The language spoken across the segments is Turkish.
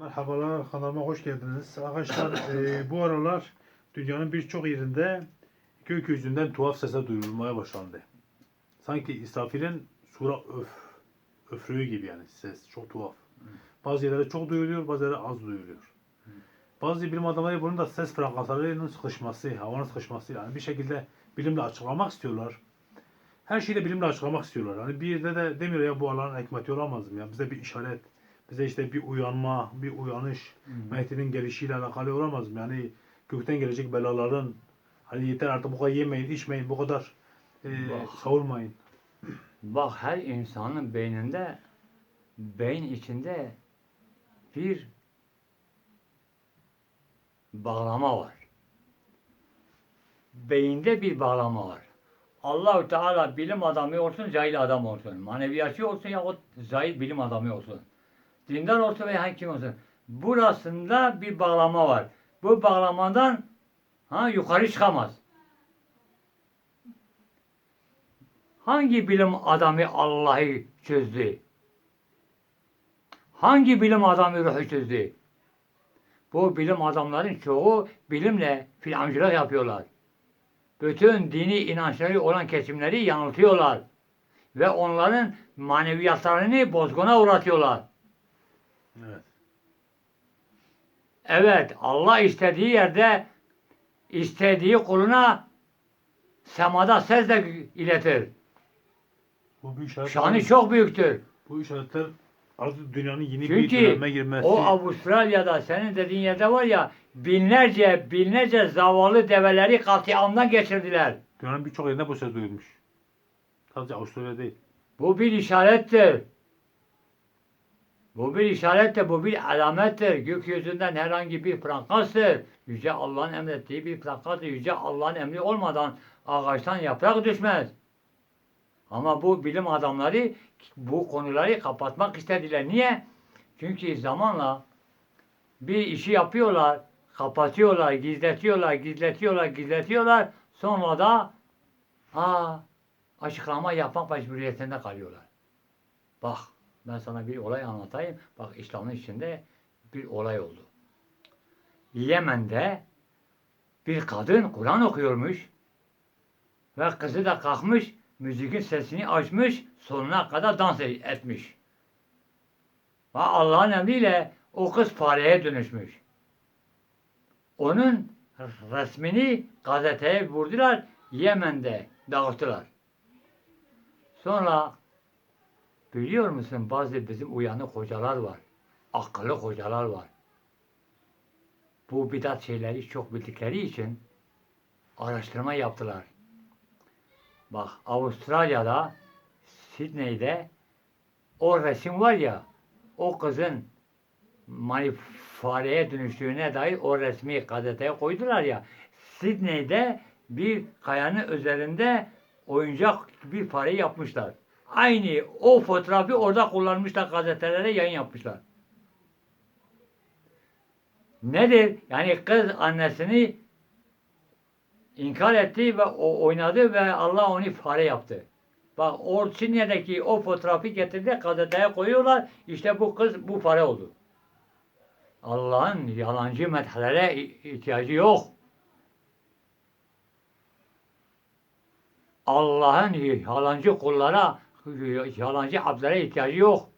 Merhabalar kanalıma hoş geldiniz. Arkadaşlar e, bu aralar dünyanın birçok yerinde gökyüzünden tuhaf sesler duyulmaya başlandı. Sanki İsrafil'in sura öf, öfrüğü gibi yani ses çok tuhaf. Bazı yerlerde çok duyuluyor, bazı yerlerde az duyuluyor. Bazı bilim adamları bunun da ses frekanslarının sıkışması, havanın sıkışması yani bir şekilde bilimle açıklamak istiyorlar. Her şeyi de bilimle açıklamak istiyorlar. Hani bir yerde de demiyor ya bu Allah'ın hikmeti olamaz mı ya? Bize bir işaret, bize işte bir uyanma, bir uyanış, Mehdi'nin gelişiyle alakalı olamaz mı? Yani gökten gelecek belaların hani yeter artık bu kadar yemeyin, içmeyin, bu kadar e, Bak. savurmayın. Bak her insanın beyninde, beyin içinde bir bağlama var. Beyinde bir bağlama var. Allahu Teala bilim adamı olsun, cahil adam olsun. Maneviyatçı olsun yahut zahid bilim adamı olsun. Dindar olsun veya kim olsun. Burasında bir bağlama var. Bu bağlamadan ha yukarı çıkamaz. Hangi bilim adamı Allah'ı çözdü? Hangi bilim adamı ruhu çözdü? Bu bilim adamların çoğu bilimle filancılık yapıyorlar. Bütün dini inançları olan kesimleri yanıltıyorlar. Ve onların maneviyatlarını bozguna uğratıyorlar. Evet. Evet, Allah istediği yerde istediği kuluna semada sesle iletir. Bu büyük işaret. Şanı çok büyüktür. Bu işaretler artık dünyanın yeni bir Çünkü döneme girmesi. o Avustralya'da senin dediğin yerde var ya binlerce binlerce zavallı develeri katliamdan geçirdiler. Dünyanın birçok yerinde bu söz duyulmuş. Sadece Avustralya değil. Bu bir işarettir. Bu bir işarettir, bu bir alamettir. Gökyüzünden herhangi bir frankastır. Yüce Allah'ın emrettiği bir frankastır. Yüce Allah'ın emri olmadan ağaçtan yaprak düşmez. Ama bu bilim adamları bu konuları kapatmak istediler. Niye? Çünkü zamanla bir işi yapıyorlar, kapatıyorlar, gizletiyorlar, gizletiyorlar, gizletiyorlar. Sonra da aa, açıklama yapmak mecburiyetinde kalıyorlar. Bak ben sana bir olay anlatayım. Bak İslam'ın içinde bir olay oldu. Yemen'de bir kadın Kur'an okuyormuş ve kızı da kalkmış müzikin sesini açmış sonuna kadar dans etmiş. Ve Allah'ın emriyle o kız fareye dönüşmüş. Onun resmini gazeteye vurdular, Yemen'de dağıttılar. Sonra biliyor musun bazı bizim uyanık hocalar var. Akıllı hocalar var. Bu bidat şeyleri çok bildikleri için araştırma yaptılar. Bak Avustralya'da Sydney'de o resim var ya o kızın mani fareye dönüştüğüne dair o resmi gazeteye koydular ya Sydney'de bir kayanın üzerinde oyuncak bir fare yapmışlar. Aynı o fotoğrafı orada kullanmışlar gazetelere yayın yapmışlar. Nedir? Yani kız annesini inkar etti ve o oynadı ve Allah onu fare yaptı. Bak o Çin'deki o fotoğrafı getirdi gazeteye koyuyorlar. İşte bu kız bu fare oldu. Allah'ın yalancı methlere ihtiyacı yok. Allah'ın yalancı kullara, yalancı abdlere ihtiyacı yok.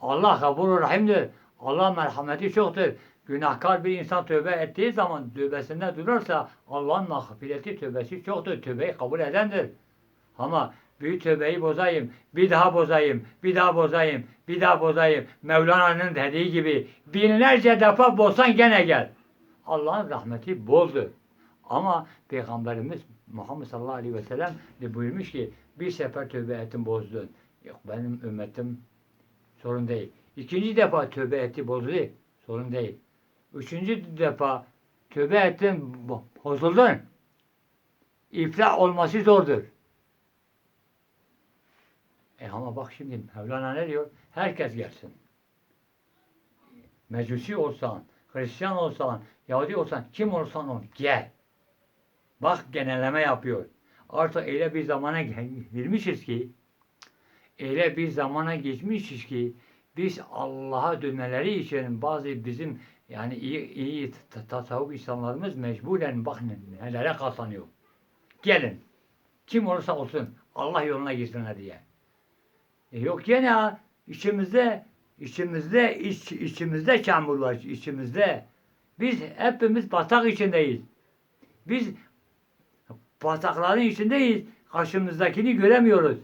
Allah gafurur rahimdir. Allah merhameti çoktur. Günahkar bir insan tövbe ettiği zaman tövbesinde durursa Allah'ın mağfireti tövbesi çoktur. Tövbeyi kabul edendir. Ama bir tövbeyi bozayım, bir daha bozayım, bir daha bozayım, bir daha bozayım. Mevlana'nın dediği gibi binlerce defa bozsan gene gel. Allah'ın rahmeti boldur. Ama Peygamberimiz Muhammed sallallahu aleyhi ve sellem de buyurmuş ki bir sefer tövbe ettim bozdun. Yok benim ümmetim sorun değil. İkinci defa tövbe etti bozdu. Sorun değil. Üçüncü defa tövbe ettin bo- bozuldun. İflah olması zordur. E ama bak şimdi Mevlana ne diyor? Herkes gelsin. Mecusi olsan, Hristiyan olsan, Yahudi olsan, kim olsan ol, gel. Bak genelleme yapıyor. Artık öyle bir zamana girmişiz ki, öyle bir zamana geçmişiz ki, biz Allah'a dönmeleri için bazı bizim yani iyi, iyi ta- tasavvuf insanlarımız mecburen bak ne- nelere katlanıyor. Gelin. Kim olursa olsun Allah yoluna girsinler diye. E yok gene içimizde içimizde iç, içimizde çamur var içimizde. Biz hepimiz batak içindeyiz. Biz batakların içindeyiz. Karşımızdakini göremiyoruz.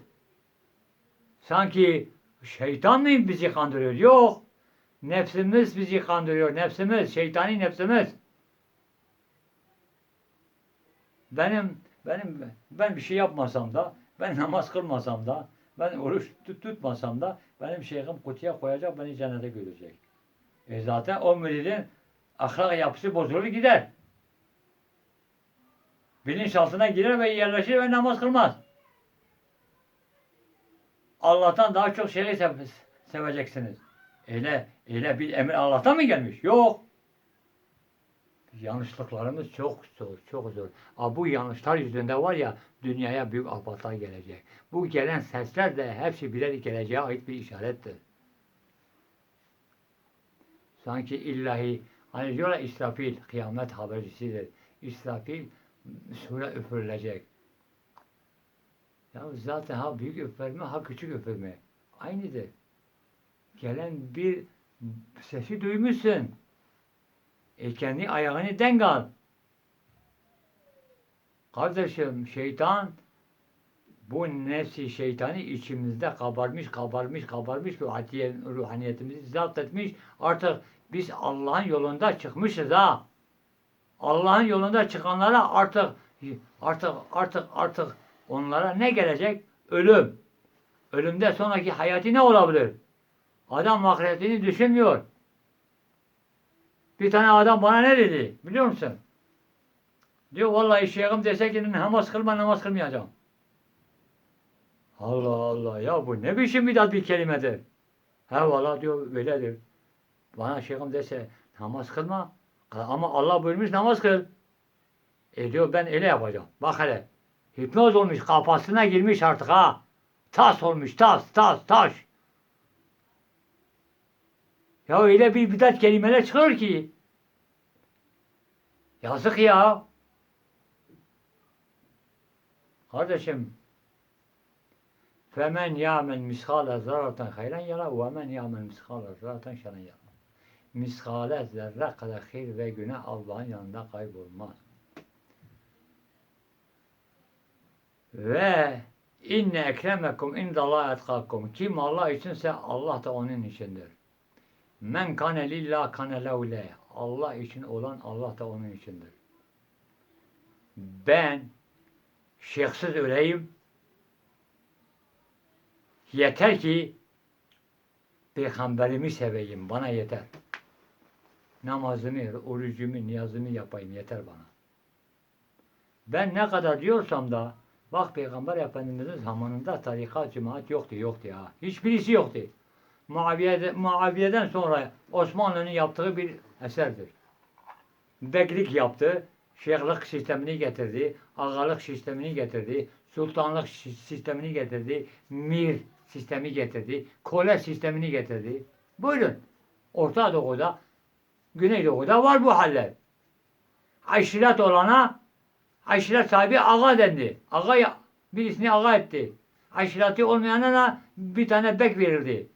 Sanki şeytan mı bizi kandırıyor? Yok. Nefsimiz bizi kandırıyor. Nefsimiz, şeytani nefsimiz. Benim benim ben bir şey yapmasam da, ben namaz kılmasam da, ben oruç tut, tutmasam da benim şeyhim kutuya koyacak, beni cennete götürecek. E zaten o müridin ahlak yapısı bozulur gider. Bilinçaltına girer ve yerleşir ve namaz kılmaz. Allah'tan daha çok şeyi sev- seveceksiniz. Öyle, öyle bir emir Allah'tan mı gelmiş? Yok. Yanlışlıklarımız çok zor, çok zor. Aa, bu yanlışlar yüzünden var ya dünyaya büyük afatlar gelecek. Bu gelen sesler de hepsi birer geleceğe ait bir işarettir. Sanki illahi hani diyorlar İsrafil kıyamet habercisidir. İsrafil sure üfürülecek. Ya zaten ha büyük üfürme ha küçük üfürme. Aynıdır. Gelen bir sesi duymuşsun. E kendi ayağını denk al. Kardeşim şeytan bu nefsi şeytanı içimizde kabarmış, kabarmış, kabarmış ruhaniye, ruhaniyetimizi zapt etmiş. Artık biz Allah'ın yolunda çıkmışız ha. Allah'ın yolunda çıkanlara artık artık artık artık onlara ne gelecek? Ölüm. Ölümde sonraki hayatı ne olabilir? Adam ahiretini düşünmüyor. Bir tane adam bana ne dedi biliyor musun? Diyor vallahi şeyhim dese ki namaz kılma namaz kılmayacağım. Allah Allah ya bu ne biçim bidat bir kelimedir. He valla diyor böyledir. Bana şeyhim dese namaz kılma ama Allah buyurmuş namaz kıl. E diyor ben öyle yapacağım. Bak hele. Hipnoz olmuş kafasına girmiş artık ha. Tas olmuş tas tas taş. Ya öyle bir bidat kelimeler çıkıyor ki. Yazık ya. Kardeşim. Ya'mel miskale zarraten hayran yara ve men ya'mel miskale zarraten şerren yara. Miskale zerre kadar hayır ve günah Allah'ın yanında kaybolmaz. Ve inne ekremekum indallahi etkakum. Kim Allah içinse Allah da onun içindir. Men kane lillah kane levle. Allah için olan Allah da onun içindir. Ben şeyhsiz öleyim. Yeter ki peygamberimi seveyim. Bana yeter. Namazımı, orucumu, niyazımı yapayım. Yeter bana. Ben ne kadar diyorsam da bak Peygamber Efendimiz'in zamanında tarikat, cemaat yoktu, yoktu ya. Hiçbirisi yoktu. Muaviye, Muaviye'den sonra Osmanlı'nın yaptığı bir eserdir. Beklik yaptı, şeyhlik sistemini getirdi, ağalık sistemini getirdi, sultanlık sistemini getirdi, mir sistemi getirdi, kole sistemini getirdi. Buyurun. Orta Doğu'da, Güneydoğu'da var bu haller. Aşiret olana aşiret sahibi ağa dendi. Ağa birisini ağa etti. Aşireti olmayana da bir tane bek verildi.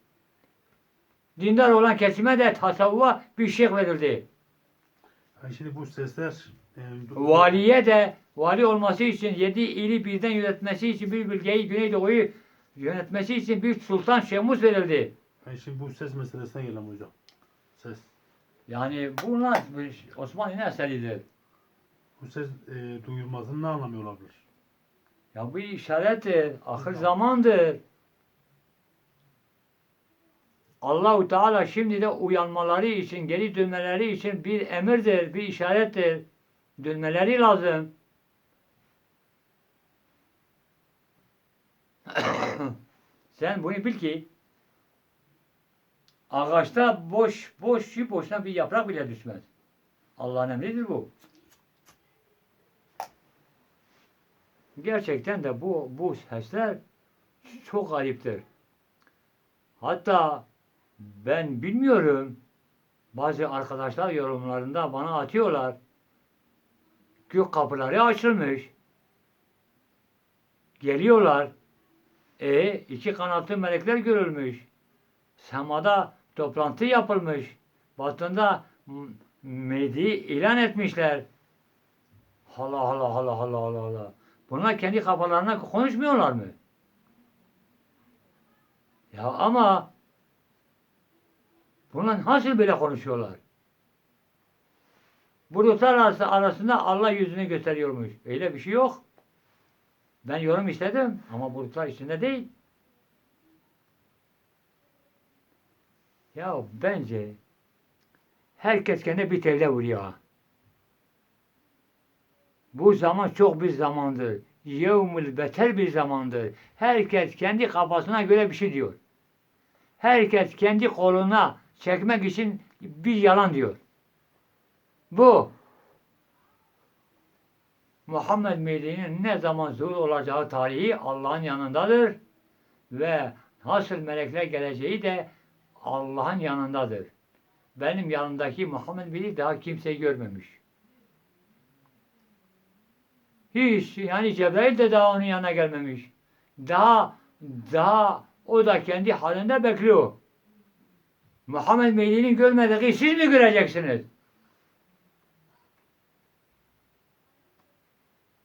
Dindar olan kesime de tasavvufa bir şeyh verildi. Yani şimdi bu sesler e, Valiye de vali olması için yedi ili birden yönetmesi için bir bölgeyi Güneydoğu'yu yönetmesi için bir sultan şemus verildi. yani şimdi bu ses meselesine gelelim hocam. Ses. Yani bunlar Osmanlı'nın eseridir. Bu ses e, duyulmasının ne anlamı olabilir? Ya bu işarettir. Ahir zamandır. Allahu Teala şimdi de uyanmaları için, geri dönmeleri için bir emirdir, bir işarettir. Dönmeleri lazım. Sen bunu bil ki ağaçta boş boş boşuna bir yaprak bile düşmez. Allah'ın emridir bu. Gerçekten de bu bu sesler çok gariptir. Hatta Ben bilmiyorum. Bazı arkadaşlar yorumlarında bana atıyorlar. Gök kapıları açılmış. Geliyorlar. E iki kanatlı melekler görülmüş. Semada toplantı yapılmış. Batında m- Mehdi ilan etmişler. Allah Allah Allah Allah Allah Allah. Bunlar kendi kafalarına konuşmuyorlar mı? Ya ama bunlar nasıl böyle konuşuyorlar? Bulutlar arası- arasında Allah yüzünü gösteriyormuş. Öyle bir şey yok. Ben yorum istedim ama bulutlar içinde değil. Ya bence herkes kendi bir telle vuruyor. Bu zaman çok bir zamandır. Yevmül beter bir zamandır. Herkes kendi kafasına göre bir şey diyor. Herkes kendi koluna çekmek için bir yalan diyor. Bu Muhammed Mehdi'nin ne zaman zuhur olacağı tarihi Allah'ın yanındadır ve nasıl melekler geleceği de Allah'ın yanındadır. Benim yanımdaki Muhammed Mehdi daha kimseyi görmemiş. Hiç yani Cebrail de daha onun yanına gelmemiş. Daha daha o da kendi halinde bekliyor. Muhammed Mehdi'nin görmediği siz mi göreceksiniz?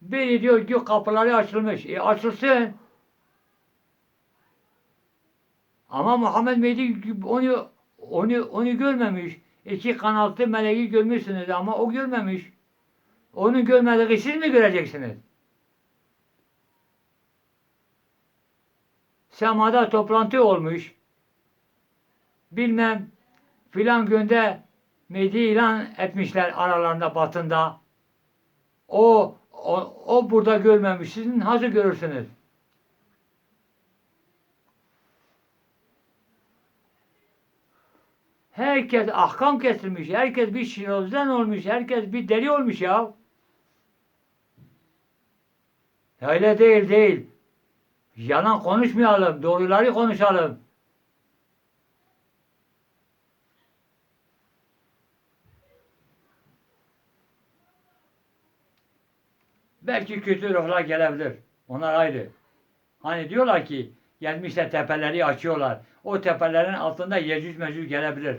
Biri diyor gök kapıları açılmış. E açılsın. Ama Muhammed Mehdi onu onu onu görmemiş. İki kanatlı meleği görmüşsünüz ama o görmemiş. Onu görmediği siz mi göreceksiniz? Semada toplantı olmuş. Bilmem filan günde Mehdi ilan etmişler aralarında batında. O, o, o burada görmemiş. Siz nasıl görürsünüz? Herkes ahkam kesilmiş. Herkes bir şirozdan olmuş. Herkes bir deli olmuş ya. Öyle değil değil. Yalan konuşmayalım. Doğruları konuşalım. Belki kötü ruhlar gelebilir. Onlar ayrı. Hani diyorlar ki gelmişler tepeleri açıyorlar. O tepelerin altında Yecüc Mecüc gelebilir.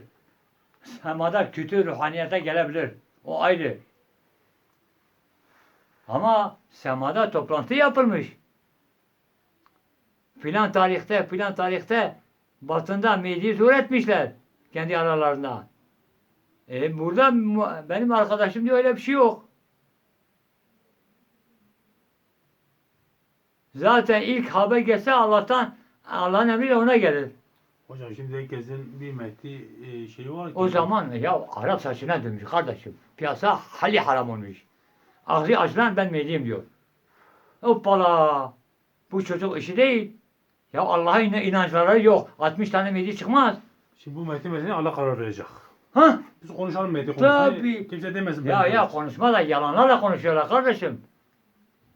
Semada kötü ruhaniyete gelebilir. O ayrı. Ama semada toplantı yapılmış. Filan tarihte, filan tarihte batında Mehdi zuhur etmişler. Kendi aralarında. E burada benim arkadaşım diyor öyle bir şey yok. Zaten ilk haber gelse Allah'tan Allah'ın emriyle ona gelir. Hocam şimdi herkesin bir Mehdi e, şeyi var ki. O zaman ya Arap saçına dönmüş kardeşim. Piyasa hali haram olmuş. Ağzı açılan ben Mehdi'yim diyor. Hoppala. Bu çocuk işi değil. Ya Allah'a in- inançları yok. 60 tane Mehdi çıkmaz. Şimdi bu Mehdi meselesine Allah karar verecek. Ha? Biz konuşalım Mehdi konusunu. Tabii. Kimse demesin. Ya ya konuşma da yalanlarla konuşuyorlar kardeşim.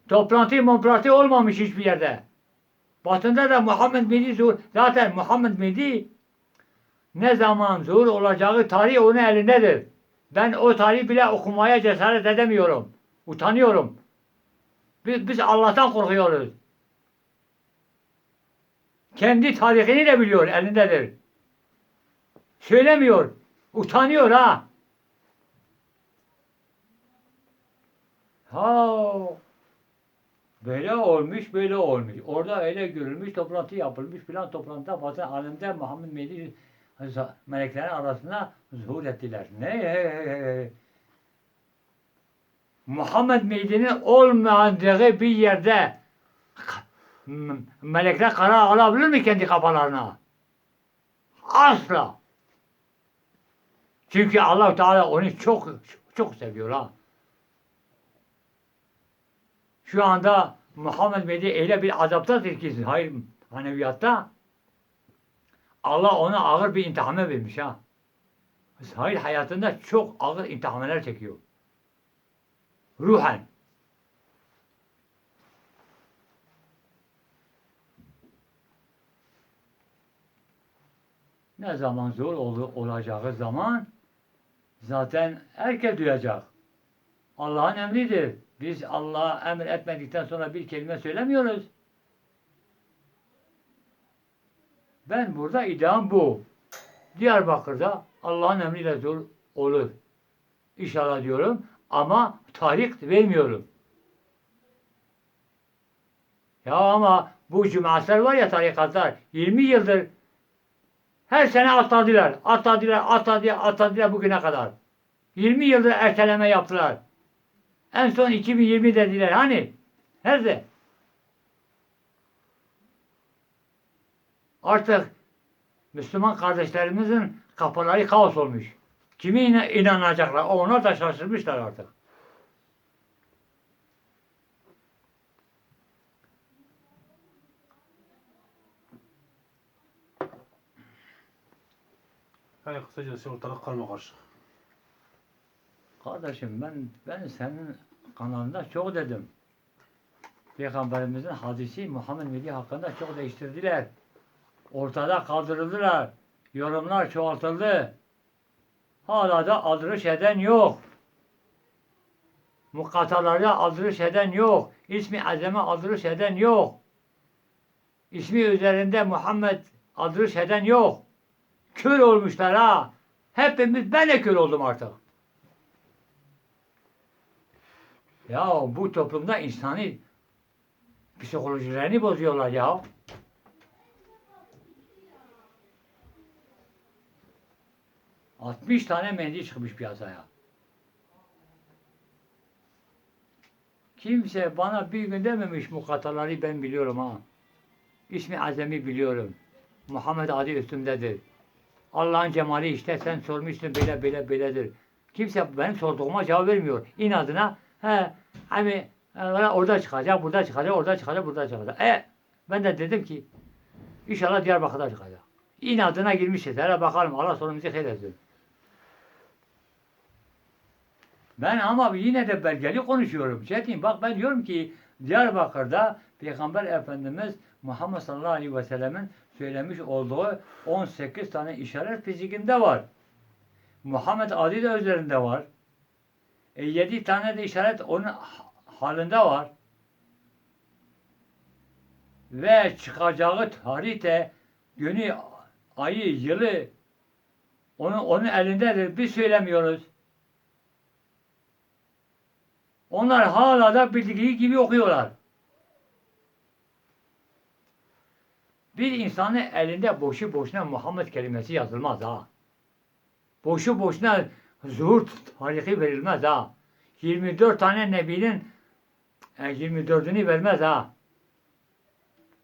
Toplantı moplantı olmamış hiçbir yerde. Batında da Muhammed Mehdi zuhur. Zaten Muhammed Mehdi ne zaman zuhur olacağı tarih onun elindedir. Ben o tarihi bile okumaya cesaret edemiyorum. Utanıyorum. Biz, biz Allah'tan korkuyoruz. Kendi tarihini de biliyor, elindedir. Söylemiyor. Utanıyor ha. Ha. Böyle olmuş, böyle olmuş. Orada öyle görülmüş, toplantı yapılmış filan toplantıda batı alemde Muhammed Mehdi meleklerin arasında zuhur ettiler. Ne? Muhammed Mehdi'nin olmadığı bir yerde melekler karar alabilir mi kendi kafalarına? Asla. Çünkü Allah Teala onu çok çok seviyor ha. Şu anda Muhammed Mehdi öyle bir azaptadır ki hayır maneviyatta Allah ona ağır bir imtihanı vermiş ha. Hayır hayatında çok ağır imtihanlar çekiyor. Ruhen. Ne zaman zor ol- olacağı zaman zaten herkes duyacak. Allah'ın emridir. Biz Allah'a emir etmedikten sonra bir kelime söylemiyoruz. Ben burada iddiam bu. Diyarbakır'da Allah'ın emriyle zor olur. İnşallah diyorum ama tarih vermiyorum. Ya ama bu cemaatler var ya tarikatlar 20 yıldır her sene atladılar. Atladılar, atladılar, atladılar bugüne kadar. 20 yıldır erteleme yaptılar. En son 2020 dediler. Hani? Nerede? Artık Müslüman kardeşlerimizin kapıları kaos olmuş. İna- inanacaklar? Onlar da şaşırmışlar artık. Yani kısacası ortalık karma karışık. Kardeşim ben ben senin kanalında çok dedim. Peygamberimizin hadisi Muhammed Nebi hakkında çok değiştirdiler. Ortada kaldırıldılar. Yorumlar çoğaltıldı. Hala da aldırış eden yok. Mukatalarda aldırış eden yok. İsmi azeme aldırış eden yok. İsmi üzerinde Muhammed aldırış eden yok. Kör olmuşlar ha. Hepimiz ben de kör oldum artık. Ya bu toplumda insani psikolojilerini bozuyorlar ya. Altmış tane mendil çıkmış piyasaya. Kimse bana bir gün dememiş mukataları ben biliyorum ha. İsmi Azem'i biliyorum. Muhammed adı üstümdedir. Allah'ın cemali işte sen sormuşsun böyle böyle böyledir. Kimse benim sorduğuma cevap vermiyor. İnadına he hani e, orada çıkacak, burada çıkacak, orada çıkacak, burada çıkacak. E ben de dedim ki inşallah Diyarbakır'da çıkacak. İnadına girmişiz. Hele bakalım Allah sonumuzu hayır etsin. Ben ama yine de belgeli konuşuyorum. Çetin bak ben diyorum ki Diyarbakır'da Peygamber Efendimiz Muhammed sallallahu aleyhi ve sellemin söylemiş olduğu 18 tane işaret fizikinde var. Muhammed adı da üzerinde var. E, 7 tane de işaret onun ha- halinde var. Ve çıkacağı tarihte günü, ayı, yılı onun, onun elindedir. Biz söylemiyoruz. Onlar hala da bildiği gibi okuyorlar. Bir insanın elinde boşu boşuna Muhammed kelimesi yazılmaz ha. Boşu boşuna zuhur tarihi verilmez ha. 24 tane nebinin e, 24'ünü vermez ha.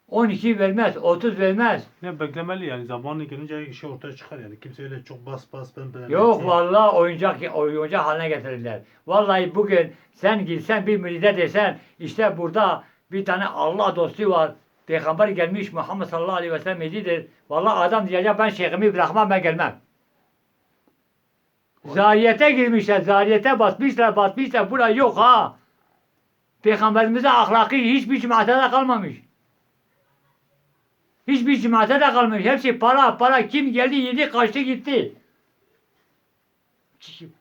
12 vermez, 30 vermez. Ne beklemeli yani zamanı gelince işi ortaya çıkar yani. Kimse öyle çok bas bas ben ben. Yok vallahi oyuncak oyuncak haline getirirler. Vallahi bugün sen gitsen bir müride desen işte burada bir tane Allah dostu var. Peygamber gelmiş Muhammed sallallahu aleyhi ve sellem medidir. Vallahi adam diyecek ben şeyhimi bırakmam ben gelmem. Zariyete girmişler, zariyete batmışlar, batmışlar. Bura yok ha. Peygamberimize ahlakı hiçbir cemaate de kalmamış. Hiçbir cemaate de kalmamış. Hepsi para, para. Kim geldi yedi kaçtı gitti.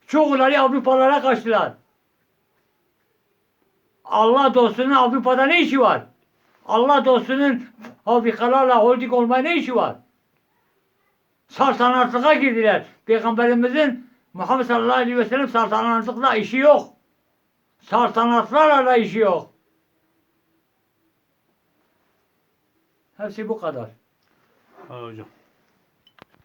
Çoğuları Avrupalara kaçtılar. Allah dostunun Avrupa'da ne işi var? Allah dostunun fabrikalarla holding olmaya ne işi var? Saltanatlığa girdiler. Peygamberimizin Muhammed sallallahu aleyhi ve sellem saltanatlıkla işi yok. Saltanatlarla da işi yok. Hepsi bu kadar. Ha hocam.